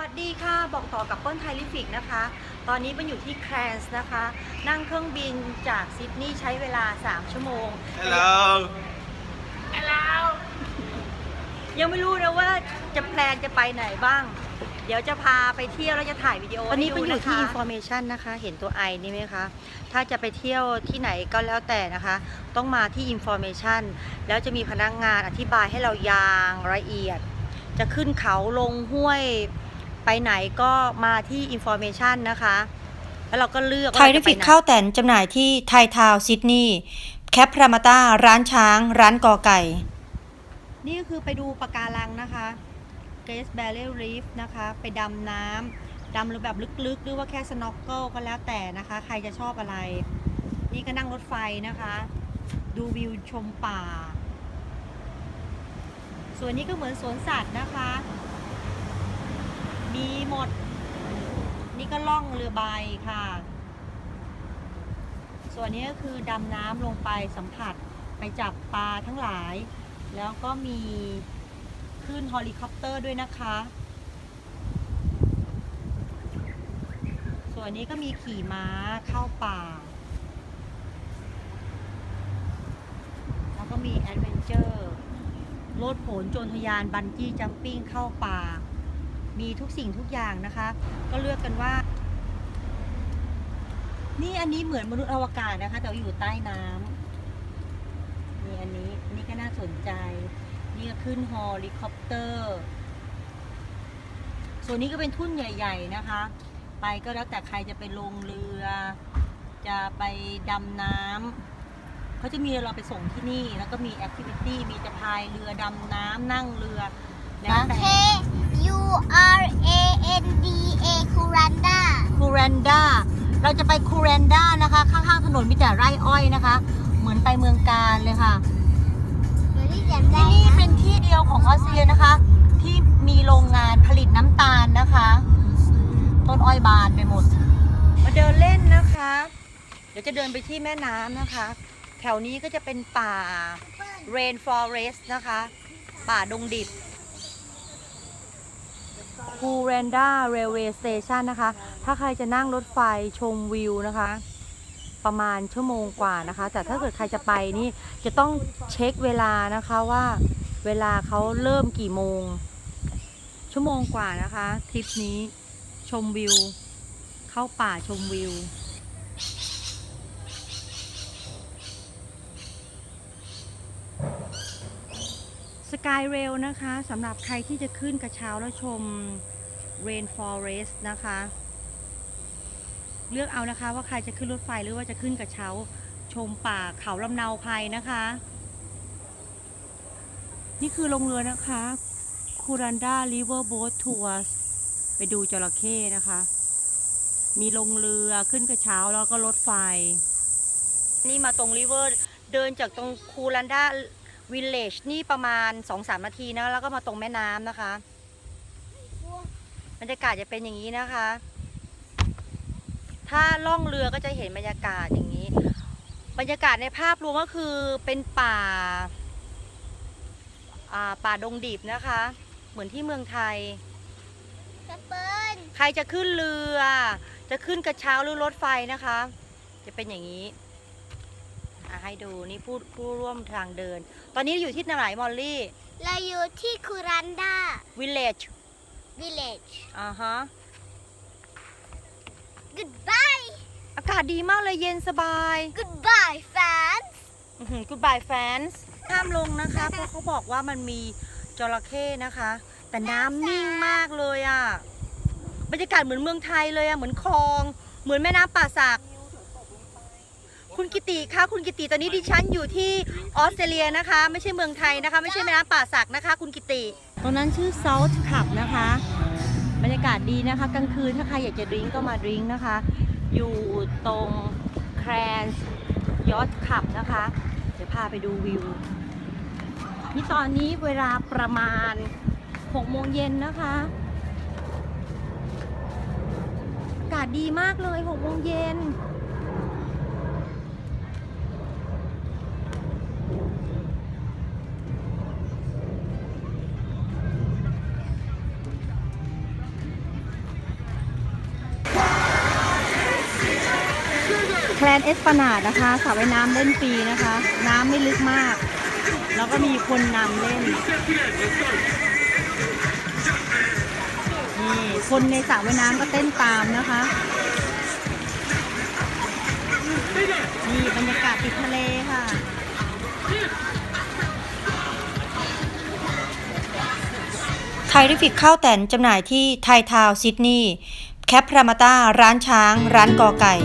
วัสดีค่ะ บอกต่อกับเปิ้ลไทลิฟิกนะคะ ตอนนี้เป็นอยู่ที่แครนส์นะคะ นั่งเครื่องบินจากซิดนีย์ใช้เวลา 3 ชั่วโมง Hello ยังไม่รู้นะว่าจะแพลนจะไปไหนบ้าง เดี๋ยวจะพาไปเที่ยวแล้วจะถ่ายวิดีโอตอนนี้เป็นอยู่ที่ information นะคะ เห็นตัว I นี่ไหมคะ ถ้าจะไปเที่ยวที่ไหนก็แล้วแต่นะคะ ต้องมาที่ information แล้วจะมีพนักงานอธิบายให้เราอย่างละเอียดจะขึ้นเขาลงห้วย ไปไหนก็มาที่ information นะคะ แล้วเราก็เลือกไทยริฟิกข้าวแตนจำหน่ายที่ไทยทาวน์ซิดนีย์แคปพรามาตาร้านช้าง ร้านกอไก่ นี่ก็คือไปดูปะการังนะคะ g a z e b a r r e l Reef นะคะ ไปดำน้ำดำหรือแบบลึกๆ หรือว่าแค่สโนว์เกิลก็แล้วแต่นะคะ ใครจะชอบอะไร นี่ก็นั่งรถไฟนะคะ ดูวิวชมป่าส่วนนี้ก็เหมือนสวนสัตว์นะคะ มีหมด นี่ก็ล่องเรือใบค่ะ ส่วนนี้ก็คือดำน้ำลงไปสัมผัสไปจับปลาทั้งหลาย แล้วก็มีขึ้นเฮลิคอปเตอร์ด้วยนะคะ ส่วนนี้ก็มีขี่ม้าเข้าป่า แล้วก็มีแอดเวนเจอร์ โลดโผนโจรทยานบันจี้จัมปิ้งเข้าป่า มีทุกสิ่งทุกอย่างนะคะ ก็เลือกกันว่า นี่อันนี้เหมือนมนุษย์อวกาศนะคะ แต่ว่าอยู่ใต้น้ำนี่อันนี้นนี้ก็น่าสนใจ นี่ก็ขึ้นฮอลิคอปเตอร์ ส่วนนี้ก็เป็นทุ่นใหญ่ ๆนะคะ ไปก็แล้วแต่ใครจะไปลงเรือ จะไปดำน้ำเขาจะมีเราไปส่งที่นี่แล้วก็มีแอคทิวิตี้มีจะพายเรือดำน้ำนั่งเรือแล้วแต่ U R A N D A Kuranda คูเรนดาเราจะไปคูเรนดานะคะ ข้างๆถนนมีแต่ไร่อ้อยนะคะ เหมือนไปเมืองการเลยค่ะหนูที่จำได้ที่นี่นะเป็นที่เดียวของออสเตรเลียนะคะ ที่มีโรงงานผลิตน้ำตาลนะคะ ต้นอ้อยบานไปหมด มาเดินเล่นนะคะ เดี๋ยวจะเดินไปที่แม่น้ำนะคะ แถวนี้ก็จะเป็นป่า rain forest นะคะ ป่าดงดิบ คูเรนดาเรลเวย์สเตชันนะคะ ถ้าใครจะนั่งรถไฟชมวิวนะคะ ประมาณชั่วโมงกว่านะคะ แต่ถ้าเกิดใครจะไปนี่จะต้องเช็คเวลานะคะว่าเวลาเขาเริ่มกี่โมง ชั่วโมงกว่านะคะทริปนี้ชมวิว เข้าป่าชมวิว กายเรลนะคะสำหรับใครที่จะขึ้นกระเช้าแล้วชม Rain Forest นะคะ เลือกเอานะคะว่าใครจะขึ้นรถไฟหรือว่าจะขึ้นกระเช้าชมป่าเขาลำเนาไพรนะคะ นี่คือลงเรือนะคะคูรันดา River Boat Tours ไปดูจระเข้นะคะ มีลงเรือขึ้นกระเช้าแล้วก็รถไฟ นี่มาตรงริเวอร์เดินจากตรงคูรันดา วิลเลจนี่ประมาณ 2-3 นาทีนะ แล้วก็มาตรงแม่น้ำนะคะ บรรยากาศจะเป็นอย่างนี้นะคะ ถ้าล่องเรือก็จะเห็นบรรยากาศอย่างนี้ บรรยากาศในภาพรวมก็คือเป็นป่าอ่าป่าดงดิบนะคะ เหมือนที่เมืองไทยกระเปิ้ลใครจะขึ้นเรือ จะขึ้นกระเช้าหรือรถไฟนะคะ จะเป็นอย่างนี้ อะให้ดูนี่ผู้ผู้ร่วมทางเดิน ตอนนี้อยู่ที่ไหนมอลลี่ เราอยู่ที่คูรันดาวิลเลจวิลเลจอ่าฮะ Goodbye อากาศดีมากเลยเย็นสบาย Goodbye fans Goodbye fans ห้ามลงนะคะ เพราะเขาบอกว่ามันมีจระเข้นะคะ แต่น้ำนิ่งมากเลยอะ่ะ บรรยากาศเหมือนเมืองไทยเลยอะ่ะ เหมือนคลอง เหมือนแม่น้ำป่าสัก คุณกิติคะคุณกิติตอนนี้ดิฉันอยู่ที่ออสเตรเลียนะคะ ไม่ใช่เมืองไทยนะคะ ไม่ใช่แม่น้ำป่าสักนะคะ คุณกิติ ตรงนั้นชื่อ South Club นะคะ บรรยากาศดีนะคะกลางคืนถ้าใครอยากจะดื่มก็มาดื่มนะคะ อยู่ตรงแครนยอทขับนะคะ เดี๋ยวพาไปดูวิวนี่ตอนนี้เวลาประมาณ6โมงเย็นนะคะอากาศดีมากเลย6โมงเย็น แคลนเอสปนาดนะคะสระว่ายน้ำเล่นฟรีนะคะ น้ำไม่ลึกมาก แล้วก็มีคนนำเล่น นี่คนในสระว่ายน้ำก็เต้นตามนะคะ นี่บรรยากาศติดทะเลค่ะไทยริฟิกข้าวแตนจำหน่ายที่ไทยทาวซิดนีย์แคปพรามาตาร้านช้าง ร้านกอไก่